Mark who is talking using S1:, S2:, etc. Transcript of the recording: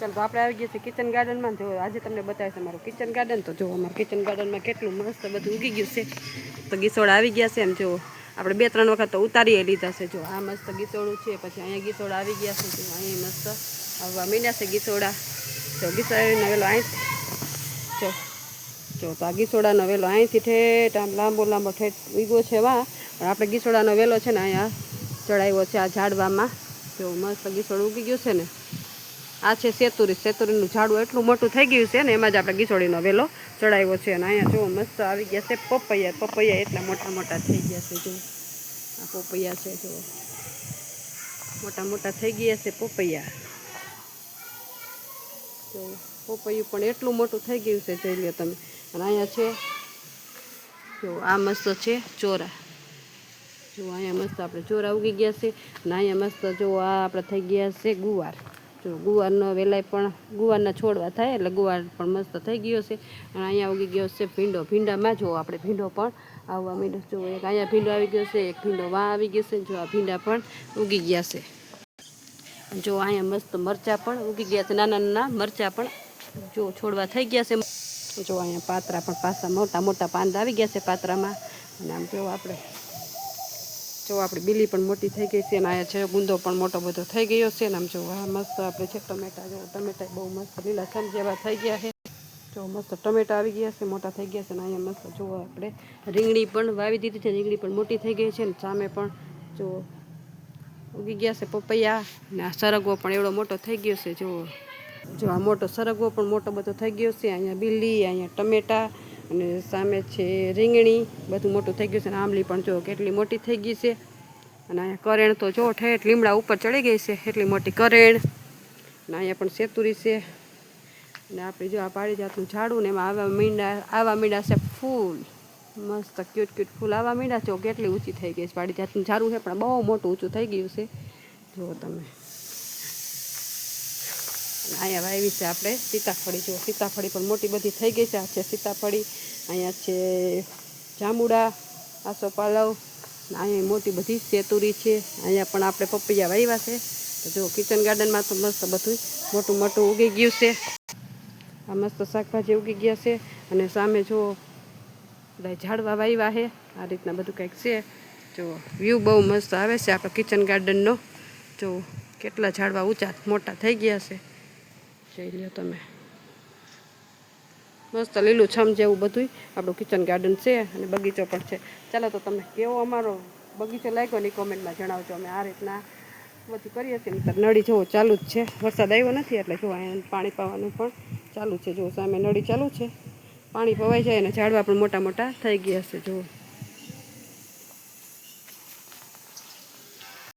S1: ચાલો તો આપણે આવી ગયા છીએ કિચન ગાર્ડનમાં જો આજે તમને બતાવીશ અમારું કિચન ગાર્ડન તો જો અમારું કિચન ગાર્ડનમાં કેટલું મસ્ત બધું ઉગી ગયું છે. તો ગીસોડા આવી ગયા છે એમ જો. આપણે બે ત્રણ વખત તો ઉતારીએ લીધા છે જો. આ મસ્ત ગીસોડું છે, પછી અહીંયા ગીસોડા આવી ગયા છે જો. અહીં મસ્ત આવવા મીંડ્યા છે ગીસોડા. જો ગીસોડાનો વેલો અહીં જો. જો તો આ ગીસોડાનો વેલો અહીંથી ઠેઠ આમ લાંબો લાંબો ઠેઠ ઉગ્યો છે વા. પણ આપણે ગીસોડાનો વેલો છે ને અહીંયા ચડાવ્યો છે આ ઝાડવામાં. જો મસ્ત ગીસોડ ઉગી ગયું છે ને. આ છે સેતુરી. સેતુરીનું ઝાડું એટલું મોટું થઈ ગયું છે ને, એમાં જ આપણે ગીચોડીનો વેલો ચડાવ્યો છે અને અહીંયા જો મસ્ત આવી ગયા છે પપૈયા. પપૈયા એટલા મોટા મોટા થઈ ગયા છે જો આ પપૈયા છે જો મોટા મોટા થઈ ગયા છે પપૈયા. જો પપૈયું પણ એટલું મોટું થઈ ગયું છે, જોઈ લો તમે. અને અહીંયા છે, જો આ મસ્ત છે ચોરા. જો અહીંયા મસ્ત આપણે ચોરા ઉગી ગયા છે. અને અહીંયા મસ્ત જો આ આપણે થઈ ગયા છે ગુવાર. જો ગુવારનો વેલાય પણ ગુવારના છોડવા થાય એટલે ગુવાર પણ મસ્ત થઈ ગયો છે. અને અહીંયા ઉગી ગયો છે ભીંડો. ભીંડામાં જો આપણે ભીંડો પણ આવવા માંડ્યો. જો એક અહીંયા ભીંડો આવી ગયો છે, એક ભીંડો વાં આવી ગયો છે. જો આ ભીંડા પણ ઉગી ગયા છે. જો અહીંયા મસ્ત મરચાં પણ ઉગી ગયા છે. નાના નાના મરચાં પણ જો છોડવા થઈ ગયા છે. જો અહીંયા પાત્રા પણ પાછા મોટા મોટા પાંદા આવી ગયા છે પાત્રામાં. અને આમ જો આપણે જો આપણી બીલી પણ મોટી થઈ ગઈ છે અને અહીંયા છે ગુંદો પણ મોટો બધો થઈ ગયો છે ને આમ જો આ મસ્ત આપણે છે ટમેટા જો ટમેટા બહુ મસ્ત લીલા છમ જેવા થઈ ગયા છે. જો મસ્ત ટમેટા આવી ગયા છે, મોટા થઈ ગયા છે અને અહીંયા મસ્ત જો આપણે રીંગણી પણ વાવી દીધી છે, રીંગણી પણ મોટી થઈ ગઈ છે ને સામે પણ જો ઉગી ગયા છે પપૈયા ને આ સરગવો પણ એવડો મોટો થઈ ગયો છે જો. જો આ મોટો સરગવો પણ મોટો બધો થઈ ગયો છે, અહીંયા બીલી, અહીંયા ટમેટા અને સામે છે રીંગણી, બધું મોટું થઈ ગયું છે અને આંબલી પણ જો કેટલી મોટી થઈ ગઈ છે. અને અહીંયા કરેણ તો જો ઠેઠ લીમડા ઉપર ચડી ગઈ છે, એટલી મોટી કરેણ. અને અહીંયા પણ સેતુરી છે. અને આપણે જો આ પાડી જાતનું ઝાડું ને એમાં આવા મીંડા આવા મીંડા છે ફૂલ. મસ્ત ક્યુટ ક્યુટ ફૂલ. આવા મીંડા જો કેટલી ઊંચી થઈ ગઈ છે. પાડી જાતનું ઝાડું છે, પણ બહુ મોટું ઊંચું થઈ ગયું છે. જુઓ તમે અહીંયા વાવી છે આપણે સીતાફળી. જો સીતાફળી પણ મોટી બધી થઈ ગઈ છે. આ છે સીતાફળી, અહીંયા છે જાંબુડા, આસો પાલવ, અહીંયા મોટી બધી સેતુરી છે. અહીંયા પણ આપણે પપૈયા વાવ્યા છે. તો જો કિચન ગાર્ડનમાં તો મસ્ત બધું મોટું મોટું ઉગી ગયું છે. આ મસ્ત શાકભાજી ઉગી ગયા છે. અને સામે જો બધા ઝાડવા વાવ્યા છે. આ રીતના બધું કંઈક છે. જો વ્યૂ બહુ મસ્ત આવે છે. આપણા કિચન ગાર્ડનનો જો કેટલા ઝાડવા ઊંચા મોટા થઈ ગયા છે. જોઈ લો તમે. મસ્ત લીલું છમ જેવું બધું આપણું કિચન ગાર્ડન છે અને બગીચો પણ છે. ચાલો તો તમને કેવો અમારો બગીચો લાગ્યો ને કોમેન્ટમાં જણાવજો. અમે આ રીતના બધું કરીએ છીએ. નહીંતર નળી જોવો ચાલુ જ છે. વરસાદ આવ્યો નથી એટલે જો અહીંયા પાણી પાવાનું પણ ચાલુ છે. જો સામે નળી ચાલુ છે. પાણી પવાઈ જાય અને ઝાડવા પણ મોટા મોટા થઈ ગયા છે. જુઓ